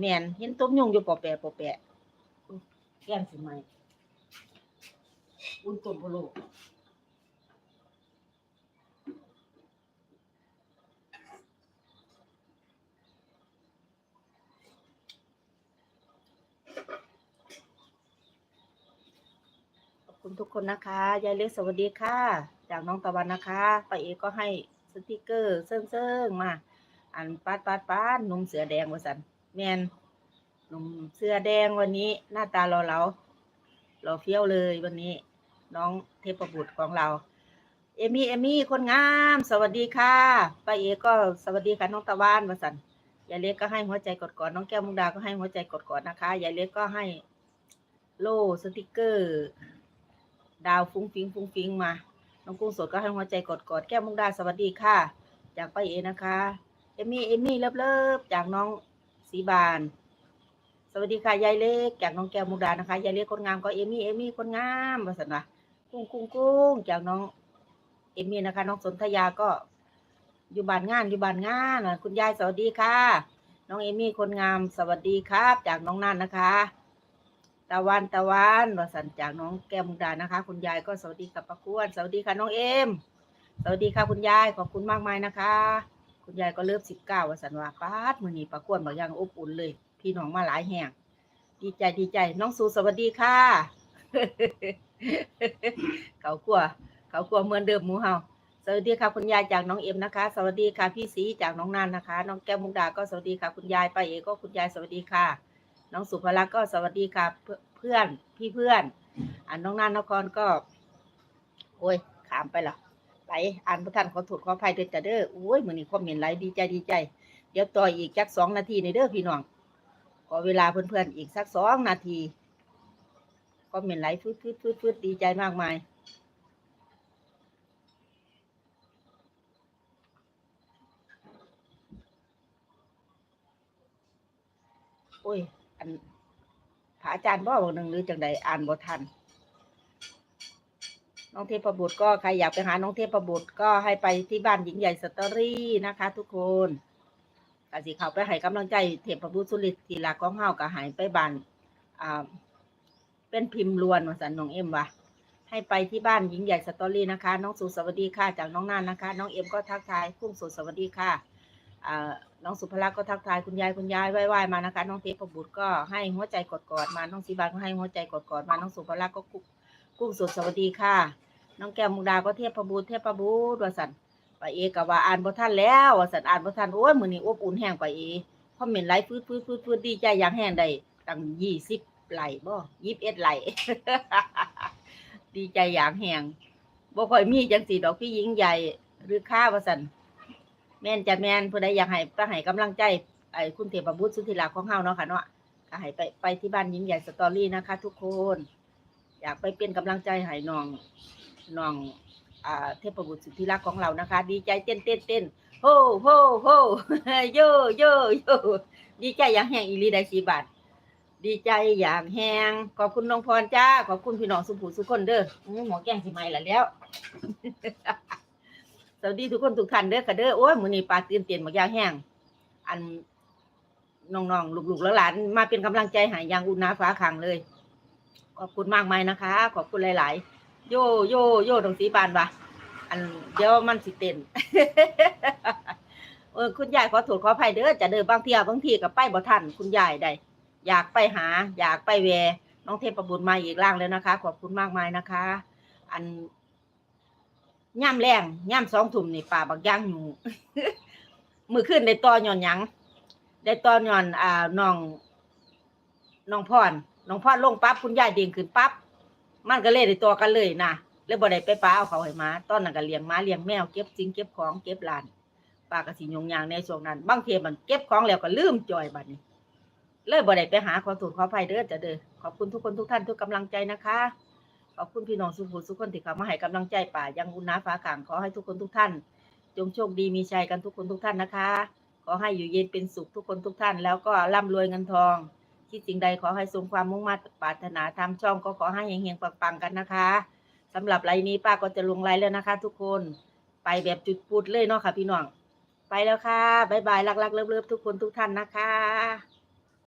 แม่นเห็นต้มยุงอยู่ปอแปะปอแปะอุ๊ยแก้มสิไหมอุ่นต้มพะโล้ขอบคุณทุกคนนะคะยายเล็กสวัสดีค่ะ จากน้องตะวันนะคะป้าเอก็ให้สติกเกอร์เซิ่งๆมา อันปาดปาดปาดหนุ่มเสือแดงว่าสัน แมนหนุ่มเสื้อแดงวันนี้ หน้าตาเราเราเราเฟี้ยวเลยวันนี้ น้องเทพบุตรของเรา เอมี่เอมี่คนงาม สวัสดีค่ะป้าเอก็สวัสดีค่ะน้องตะวันว่าสันยายเล็กก็ให้หัวใจกดกอดน้องแก้วมุกดาก็ให้หัวใจกดกอดนะคะยายเล็กก็ให้โล่สติกเกอร์ ดาวฟุ้งฟิงฟุ้งฟิงมา น้องกุ้งสดก็ให้หัวใจกดกอดแก้วมุกดาสวัสดีค่ะ จากป้าเอนะคะ เอมี่เอมี่เลิฟเลิฟจากน้อง สีบาน สวัสดีค่ะยายเล็กจากน้องแก้วมุกดานะคะยายเล็กคนงามก็เอมี่เอมี่คนงามว่าสันนะกุ้งกุ้งกุ้งจากน้องเอมี่นะคะ น้องสนธยาก็อยู่บ้านงานอยู่บ้านงานนะคุณยายสวัสดีค่ะ น้องเอมี่คนงามสวัสดีครับ จากน้องนันนะคะตะวันตะวันวสันจากน้องแก้วมุกดานะคะ คุณยายก็สวัสดีกับประกวนสวัสดีค่ะน้องเอม สวัสดีค่ะคุณยายขอบคุณมากมายนะคะ คุณยายก็เริ่มสิบเก้าวันสันว่าป้าดมือนี้ประกวนบางอย่างอบอุ่นเลย พี่น้องมาหลายแห่งดีใจดีใจ น้องสูสวัสดีค่ะ เขากลัว เขากลัวเหมือนเดิมหมูเฮาสวัสดีค่ะคุณยายจากน้องเอ็มนะคะ สวัสดีค่ะพี่สีจากน้องนันนะคะ น้องแก้วมุกดาก็สวัสดีค่ะคุณยายไปเอกก็คุณยายสวัสดีค่ะ น้องสุภลักษณ์ก็สวัสดีค่ะเพื่อนพี่เพื่อนอันน้องนันนครก็ โอ้ยขามไปละ ไปอ่านพระท่านขอโทษขออภัยเด้อจ้ะเด้อโอ้ยมือนี้คอมเมนไหลดีใจดีใจ เดี๋ยวต่ออีกจักสองนาทีในเด้อพี่น้องขอเวลาเพื่อนๆอีกสักสองนาทีคอมเมนไหลฟืดฟืดฟืดฟืดดีใจมากมายโอ้ยอันพระอาจารย์บ่บอกหนึ่งหรือจังใดอ่านบ่ทัน น้องเทพบุตรก็ใครอยากไปหาน้องเทพบุตรก็ให้ไปที่บ้านหญิงใหญ่สตอรี่นะคะ ทุกคนกสิเขาไปให้กำลังใจเทพบุตรสุริตทีลาของเฮาก็หายไปบ้านอ่าเป็นพิมพ์ลวนวสันน้องเอ็มวะให้ไปที่บ้านหญิงใหญ่สตอรี่นะคะ น้องสุสวัสดีค่ะจากน้องน่านนะคะ น้องเอ็มก็ทักทายกุ้งสุสวัสดีค่ะอ่าน้องสุภลักษณ์ก็ทักทายคุณยายคุณยายไหว้ๆมานะคะ น้องเทพบุตรก็ให้หัวใจกดๆมาน้องสีบานก็ให้หัวใจกดๆมาน้องสุภลักษณ์ก็กุ๊กกุ้งสุสวัสดีค่ะ น้องแก้วมุกดาก็เทพบุตรเทพบุตรว่าสันไปเอกว่าอ่านบ่ทันแล้วว่าสันอ่านบ่ทันโอ้ยมือนี้อบอุ่นแห้งไปเอคอมเมนต์ไลฟ์ฟืดฟืดฟืดฟืดดีใจอย่างแห้งได้ตั้ง20ไหลบ่21ไหลดีใจอย่างแห้งบ่ค่อยมีจังสีดอกพี่หญิงใหญ่หรือข้าว่าสันแม่นจะแม่นผู้ใดอยากให้ไปให้กำลังใจไอ้คุณเทพบุตรสุธิราของเฮาเนาะค่ะเนาะก็ให้ไปไปที่บ้านหญิงใหญ่สตอรี่นะคะ ทุกคน อยากไปเป็นกำลังใจให้น้อง น้องอ่าเทพบุตรสุดที่รักของเรานะคะ ดีใจเต้นเต้นเต้นโฮโฮโฮโยโยโยดีใจอย่างแห้งอีหลีได้สีบาทดีใจอย่างแห้งขอบคุณน้องพรจ้า ขอบคุณพี่น้องสุภูสุคนเด้อหมอแกงสิไม่ละแล้ว สวัสดีทุกคนทุกท่านเด้อค่ะเด้อโอ้ยมือนี้ปลาเตื่นเต้นหมากอย่างแห้งอันน้องๆลูกๆแล้วหลานมาเป็นกำลังใจห้อย่างอุ่นหนาฟ้าขังเลย ขอบคุณมากมายนะคะ ขอบคุณหลาย ๆ โยโยโยตรงสีบานวะอันเดี๋ยวมันสิเต้นเออคุณยายขอโทษขออภัยเด้อจะเดินบางทีบางทีกับไปบ่ทันคุณยายได้อยากไปหา อยากไปแวน้องเทพประบุญมาอีกร่างแล้วนะคะ ขอบคุณมากมายนะคะ อันย่ำแรงย่ำสองถุ่มนี่ป่าบักย่างอยู่มือขึ้นได้ต่อหย่อนยังได้ตอหย่อนอ่าน้องน้องพรน้องพรลงปั๊บคุณยายเด้งขึ้นปั๊บ มันก็เลยได้ตัวกันเลยนะเลยบ่ได้ไปป้าเอาเขาให้มาตอนนั้นก็เลี้ยงม้าเลี้ยงแมวเก็บสิ่งเก็บของเก็บลานป้าก็สิยงยางในช่วงนั้นบางเทีมันเก็บของแล้วก็ลืมจอยบัดนี้ เลยบ่ได้ไปหาขอโทษขอภัยเด้อจะเด้อขอบคุณทุกคนทุกท่านทุกกำลังใจนะคะขอบคุณพี่น้องสุภูทุกคนที่เข้ามาให้กำลังใจป่ายังบุญนาฟ้าขางขอให้ทุกคนทุกท่าน จงโชคดีมีชัยกันทุกคนทุกท่านนะคะ ขอให้อยู่เย็นเป็นสุขทุกคนทุกท่าน แล้วก็ร่ำรวยเงินทอง คิดสิ่งใดขอให้สมความมุ่งมั่นปรารถนาทำช่องก็ขอให้เฮงๆปังๆกันนะคะสำหรับไลน์นี้ป้าก็จะลงไลน์แล้วนะคะ ทุกคนไปแบบจุดปุดเลยเนาะค่ะพี่น้องไปแล้วค่ะบ๊ายบายรักๆเลิฟๆทุกคนทุกท่านนะคะ